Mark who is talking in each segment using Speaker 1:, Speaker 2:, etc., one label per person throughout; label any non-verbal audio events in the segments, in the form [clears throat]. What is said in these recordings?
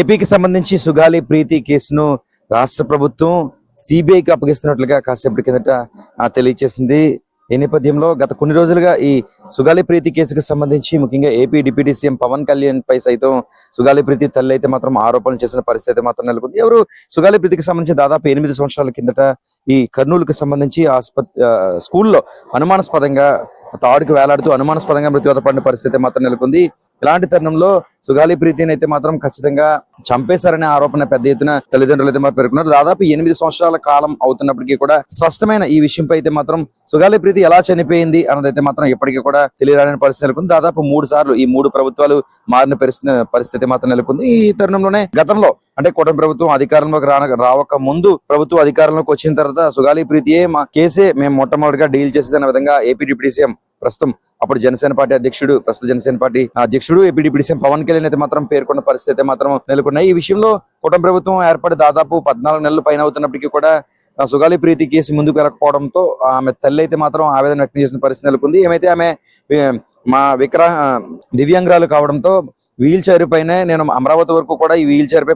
Speaker 1: ఏపీకి సంబంధించి సుగాలి ప్రీతి కేసును రాష్ట్ర ప్రభుత్వం సిబిఐకి అప్పగిస్తున్నట్లుగా కాసేపటి కిందట తెలియచేసింది. తెలియజేసింది ఈ నేపథ్యంలో గత కొన్ని రోజులుగా ఈ సుగాలి ప్రీతి కేసుకు సంబంధించి ముఖ్యంగా AP deputy CM Pawan Kalyan పై సైతం సుగాలి ప్రీతి తల్లి అయితే మాత్రం ఆరోపణలు చేసిన పరిస్థితి అయితే మాత్రం నెలకొంది. ఎవరు సుగాలి ప్రీతికి సంబంధించి దాదాపు ఎనిమిది సంవత్సరాల కిందట ఈ కర్నూలుకు సంబంధించి ఆసుపత్రి స్కూల్లో అనుమానాస్పదంగా తాడుకు వేలాడుతూ అనుమానాస్పదంగా మృత్యువత పడిన పరిస్థితి మాత్రం నెలకొంది. ఇలాంటి తరుణంలో సుగాలి ప్రీతిని అయితే మాత్రం ఖచ్చితంగా చంపేశారనే ఆరోపణ పెద్ద ఎత్తున తల్లిదండ్రులు అయితే మరి పేర్కొన్నారు. దాదాపు ఎనిమిది సంవత్సరాల కాలం అవుతున్నప్పటికీ కూడా స్పష్టమైన ఈ విషయంపై అయితే మాత్రం సుగాలి ప్రీతి ఎలా చనిపోయింది అన్నది అయితే మాత్రం ఇప్పటికీ కూడా తెలియరాని పరిస్థితి నెలకొంది. దాదాపు మూడు సార్లు ఈ మూడు ప్రభుత్వాలు మారిన పరిస్థితి పరిస్థితి మాత్రం నెలకొంది. ఈ తరుణంలోనే గతంలో అంటే కూటమి ప్రభుత్వం అధికారంలోకి రాన రావక ముందు ప్రభుత్వం అధికారంలోకి వచ్చిన తర్వాత సుగాలి ప్రీతియే మా కేసే మేము మొట్టమొదటిగా డీల్ చేసేది అన్న విధంగా ఏపీ డిప్యూటీ సీఎం ప్రస్తుతం అప్పుడు జనసేన పార్టీ అధ్యక్షుడు ప్రస్తుత జనసేన పార్టీ అధ్యక్షుడు ఏపీ సీఎం పవన్ కళ్యాణ్ అయితే మాత్రం పేర్కొన్న పరిస్థితి అయితే మాత్రం నెలకొన్నాయి. ఈ విషయంలో కూటమి ప్రభుత్వం ఏర్పడి దాదాపు పద్నాలుగు నెలల పైన అవుతున్నప్పటికీ కూడా సుగాలి ప్రీతి కేసు ముందుకు వెళ్ళకపోవడంతో ఆమె తల్లి అయితే మాత్రం ఆవేదన వ్యక్తం చేసిన పరిస్థితి నెలకొంది. ఏమైతే ఆమె మా విక్రా దివ్యాంగురాలు కావడంతో వీల్ చైర్ పైనే నేను అమరావతి వరకు కూడా ఈ వీల్ చైర్ పై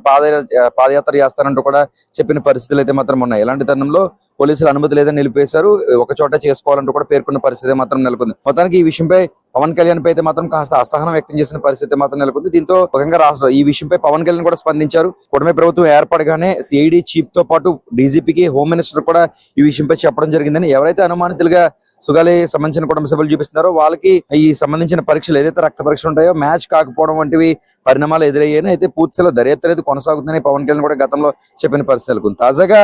Speaker 1: పాదయాత్ర చేస్తానంటూ కూడా చెప్పిన పరిస్థితులు అయితే మాత్రం ఉన్నాయి. ఇలాంటి తరుణంలో పోలీసులు అనుమతి లేదని నిలిపేశారు. ఒక చోట చేసుకోవాలంటూ కూడా పేర్కొన్న పరిస్థితి మాత్రం నెలకొంది. మొత్తానికి ఈ విషయంపై పవన్ కళ్యాణ్ పై అయితే మాత్రం కాస్త అసహనం వ్యక్తం చేసిన పరిస్థితి మాత్రం నెలకొంది. దీంతో ముఖ్యంగా రాష్ట్ర ఈ విషయంపై పవన్ కళ్యాణ్ కూడా స్పందించారు. కూటమి ప్రభుత్వం ఏర్పడగానే సిఐడి చీఫ్తో పాటు డీజీపీకి హోమ్ మినిస్టర్ కూడా ఈ విషయంపై చెప్పడం జరిగిందని ఎవరైతే అనుమానితులుగా సుగాలి సంబంధించిన కుటుంబ సభ్యులు చూపిస్తున్నారో వాళ్ళకి ఈ సంబంధించిన పరీక్షలు ఏదైతే రక్త పరీక్షలు ఉంటాయో మ్యాచ్ కాకపోవడం వంటివి పరిణామాలు ఎదురయ్యాయని అయితే పూర్తిలో దర్యాప్తు అనేది కొనసాగుతుందని పవన్ కళ్యాణ్ కూడా గతంలో చెప్పిన పరిస్థితి నెలకొంది. తాజాగా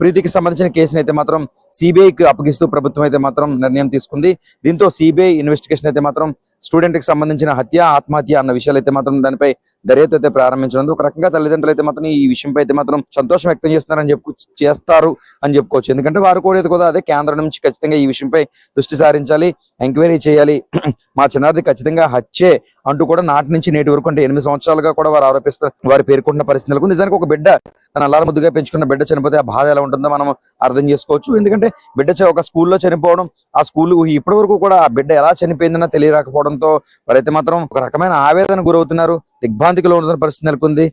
Speaker 1: ప్రీతికి సంబంధించిన కేసుని అయితే మాత్రం సిబిఐకి అప్పగిస్తూ ప్రభుత్వం అయితే మాత్రం నిర్ణయం తీసుకుంది. దీంతో సిబిఐ ఇన్వెస్టిగేషన్ అయితే మాత్రం స్టూడెంట్కి సంబంధించిన హత్య ఆత్మహత్య అన్న విషయాలు అయితే మాత్రం దానిపై దర్యాప్తు అయితే ప్రారంభించడం ఒక రకంగా తల్లిదండ్రులు అయితే మాత్రం ఈ విషయంపై అయితే మాత్రం సంతోషం వ్యక్తం చేస్తున్నారని చెప్పు చేస్తారు అని చెప్పుకోవచ్చు. ఎందుకంటే వారు కోరేది కూడా అదే కేంద్రం నుంచి ఖచ్చితంగా ఈ విషయంపై దృష్టి సారించాలి ఎంక్వైరీ చేయాలి. [clears throat] మా చిన్నారిది ఖచ్చితంగా హత్యే అంటూ కూడా నాటి నుంచి నేటి వరకు అంటే ఎనిమిది సంవత్సరాలుగా కూడా వారు ఆరోపిస్తారు వారు పేర్కొంటున్న పరిస్థితులకు నిజానికి ఒక బిడ్డ తన అల్లాల ముద్దుగా పెంచుకున్న బిడ్డ చనిపోతే ఆ బాధ ఎలా ఉంటుందో మనం అర్థం చేసుకోవచ్చు. ఎందుకంటే బిడ్డ చ- ఒక స్కూల్లో చనిపోవడం ఆ స్కూల్ ఇప్పటి వరకు కూడా ఆ బిడ్డ ఎలా చనిపోయిందన్న తెలియరాకపోవడంతో వారైతే మాత్రం ఒక రకమైన ఆవేదన గురవుతున్నారు. దిగ్భ్రాంతికి ఉన్న పరిస్థితి నెలకొంది.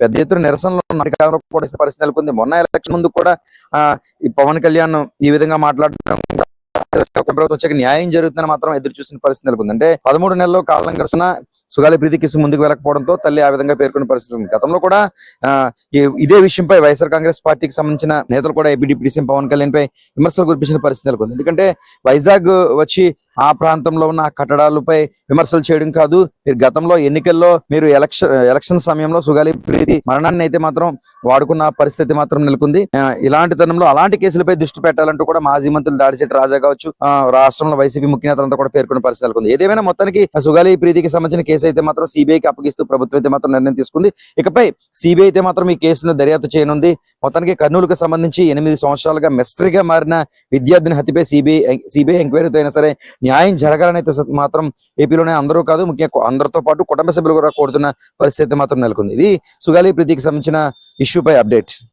Speaker 1: పెద్ద ఎత్తున నిరసనలో కూడా పరిస్థితి నెలకొంది. మొన్న ఎలక్షన్ ముందు కూడా ఆ, ఈ పవన్ కళ్యాణ్ ఈ విధంగా మాట్లాడడం ప్రభుత్వం వచ్చాక న్యాయం జరుగుతుందని మాత్రం ఎదురు చూసిన పరిస్థితి నెలకొంది. అంటే పదమూడు నెలల్లో కాలం గడుస్తున్న సుగాలి ప్రీతి కేసు ముందుకు వెళ్ళకపోవడంతో తల్లి ఆ విధంగా పేర్కొన్న పరిస్థితి ఉంది. గతంలో కూడా ఇదే విషయంపై వైఎస్ఆర్ కాంగ్రెస్ పార్టీకి సంబంధించిన నేతలు కూడా ఏపీడీపీ సీఎం పవన్ కళ్యాణ్ పై విమర్శలు కురిపించిన పరిస్థితి నెలకొంది. ఎందుకంటే వైజాగ్ వచ్చి ఆ ప్రాంతంలో ఉన్న కట్టడాలపై విమర్శలు చేయడం కాదు. మీరు గతంలో ఎన్నికల్లో మీరు ఎలక్షన్ ఎలక్షన్ సమయంలో సుగాలి ప్రీతి మరణాన్ని అయితే మాత్రం వాడుకున్న పరిస్థితి మాత్రం నెలకొంది. ఇలాంటి తరుణంలో అలాంటి కేసులపై దృష్టి పెట్టాలంటూ కూడా మాజీ మంత్రులు దాడిశెట్టి రాజా కావచ్చు ఆ, రాష్ట్రంలో వైసీపీ ముఖ్య నేతలంతా కూడా పేర్కొన్న పరిస్థితి నెలకొంది. ఏదేమైనా మొత్తానికి సుగాలి ప్రీతికి సంబంధించిన కేసు అయితే మాత్రం సిబిఐకి అప్పగిస్తూ ప్రభుత్వం అయితే మాత్రం నిర్ణయం తీసుకుంది. ఇకపై సిబిఐ అయితే మాత్రం ఈ కేసును దర్యాప్తు చేయనుంది. మొత్తానికి కర్నూలుకు సంబంధించి ఎనిమిది సంవత్సరాలుగా మిస్టరీగా మారిన విద్యార్థిని హత్యపై సిబిఐ సిబిఐ ఎంక్వైరీతో అయినా సరే న్యాయం జరగాలని అయితే మాత్రం ఏపీలోనే అందరూ కాదు ముఖ్యంగా అందరితో పాటు కుటుంబ సభ్యులు కూడా కోరుతున్న పరిస్థితి మాత్రం నెలకొంది. ఇది సుగాలి ప్రీతికి సంబంధించిన ఇష్యూపై అప్డేట్.